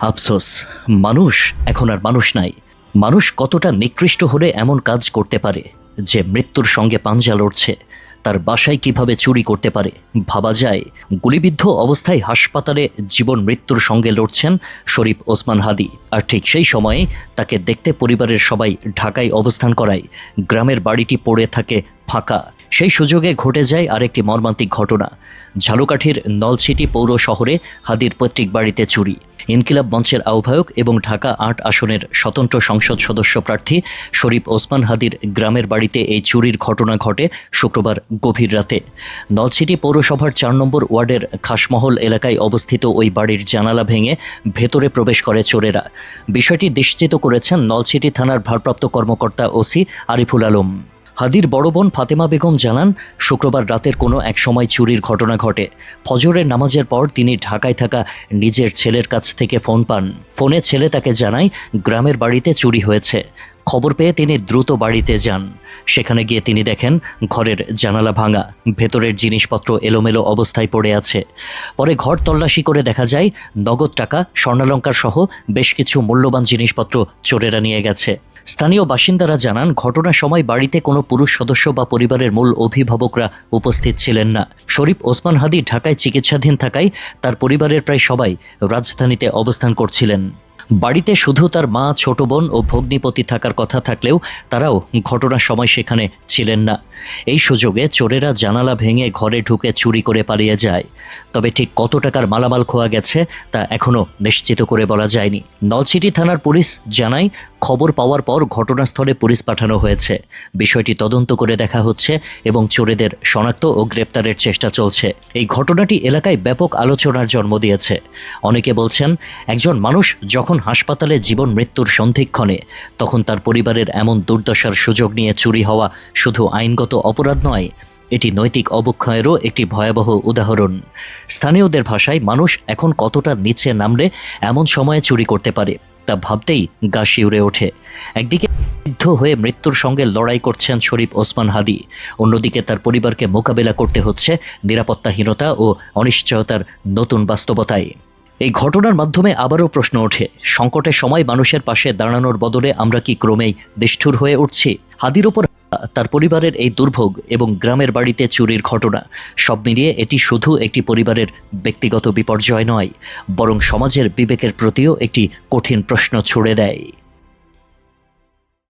আফসোস, মানুষ এখন আর মানুষ নাই। মানুষ কতটা নিকৃষ্ট হলে এমন কাজ করতে পারে? যে মৃত্যুর সঙ্গে পাঞ্জা লড়ছে, তার বাসায় কীভাবে চুরি করতে পারে? ভাবা যায়, গুলিবিদ্ধ অবস্থায় হাসপাতালে জীবন মৃত্যুর সঙ্গে লড়ছেন শরীফ ওসমান হাদি। আর ঠিক সেই সময়ে তাকে দেখতে পরিবারের সবাই ঢাকায় অবস্থান করায়। গ্রামের বাড়িটি পড়ে থাকে ফাঁকা। সেই সুযোগে ঘটে যায় আরেকটি মর্মান্তিক ঘটনা। ঝালুকাঠির নলছিটি পৌর শহরে হাদির পৈতৃক বাড়িতে চুরি। ইনকিলাব মঞ্চের আহ্বায়ক এবং ঢাকা আট আসনের স্বতন্ত্র সংসদ সদস্য প্রার্থী শরীফ ওসমান হাদির গ্রামের বাড়িতে এই চুরির ঘটনা ঘটে শুক্রবার গভীর রাতে। নলছিটি পৌরসভার চার নম্বর ওয়ার্ডের খাসমহল এলাকায় অবস্থিত ওই বাড়ির জানালা ভেঙে ভেতরে প্রবেশ করে চোরেরা। বিষয়টি নিশ্চিত করেছেন নলছিটি থানার ভারপ্রাপ্ত কর্মকর্তা ওসি আরিফুল আলম। হাদির বড় বোন ফাতেমা বেগম জানান, শুক্রবার রাতের কোনো এক সময় চুরির ঘটনা ঘটে। ফজরের নামাজের পর তিনি ঢাকায় থাকা নিজের ছেলের কাছ থেকে ফোন পান। ফোনে ছেলে তাকে জানায়, গ্রামের বাড়িতে চুরি হয়েছে। খবর পেয়ে তিনি দ্রুত বাড়িতে যান। সেখানে গিয়ে তিনি দেখেন ঘরের জানালা ভাঙা, ভেতরের জিনিসপত্র এলোমেলো অবস্থায় পড়ে আছে। পরে ঘর তল্লাশি করে দেখা যায়, নগদ টাকা, স্বর্ণালঙ্কার সহ বেশ কিছু মূল্যবান জিনিসপত্র চোরেরা নিয়ে গেছে। স্থানীয় বাসিন্দারা জানান, ঘটনার সময় বাড়িতে কোনো পুরুষ সদস্য বা পরিবারের মূল অভিভাবকরা উপস্থিত ছিলেন না। শরীফ ওসমান হাদি ঢাকায় চিকিৎসাধীন থাকায় তার পরিবারের প্রায় সবাই রাজধানীতে অবস্থান করছিলেন। বাড়িতে শুধু তার মা, ছোট বোন ও ভগ্নিপতি থাকার কথা থাকলেও তারাও ঘটনার সময় সেখানে ছিলেন না। এই সুযোগে চোরেরা জানালা ভেঙে ঘরে ঢুকে চুরি করে পালিয়ে যায়। তবে ঠিক কত টাকার মালামাল খোয়া গেছে তা এখনও নিশ্চিত করে বলা যায়নি। নলছিটি থানার পুলিশ জানায়, খবর পাওয়ার পর ঘটনাস্থলে পুলিশ পাঠানো হয়েছে। বিষয়টি তদন্ত করে দেখা হচ্ছে এবং চোরেদের শনাক্ত ও গ্রেপ্তারের চেষ্টা চলছে। এই ঘটনাটি এলাকায় ব্যাপক আলোচনার জন্ম দিয়েছে। অনেকে বলছেন, একজন মানুষ যখন হাসপাতালে জীবন মৃত্যুর সন্ধিক্ষণে, তখন তার পরিবারের এমন দুর্দশার সুযোগ নিয়ে চুরি হওয়া শুধু আইনগত অপরাধ নয়, এটি নৈতিক অবক্ষয়েরও একটি ভয়াবহ উদাহরণ। স্থানীয়দের ভাষায় মানুষ এখন কতটা নিচে নামলে এমন সময়ে চুরি করতে পারে, তা ভাবতেই গা শিউরে ওঠে। একদিকে বিদ্ধ হয়ে মৃত্যুর সঙ্গে লড়াই করছেন শরীফ ওসমান হাদি, অন্যদিকে তার পরিবারকে মোকাবেলা করতে হচ্ছে নিরাপত্তাহীনতা ও অনিশ্চয়তার নতুন বাস্তবতায়। এই ঘটনার মাধ্যমে আবারও প্রশ্ন ওঠে সংকটের সময় মানুষের পাশে দাঁড়ানোর বদলে আমরা কি ক্রমেই নিষ্ঠুর হয়ে উঠছি? হাদির ওপর তার পরিবারের এই দুর্ভোগ এবং গ্রামের বাড়িতে চুরির ঘটনা, সব মিলিয়ে এটি শুধু একটি পরিবারের ব্যক্তিগত বিপর্যয় নয়, বরং সমাজের বিবেকের প্রতিও একটি কঠিন প্রশ্ন ছুড়ে দেয়।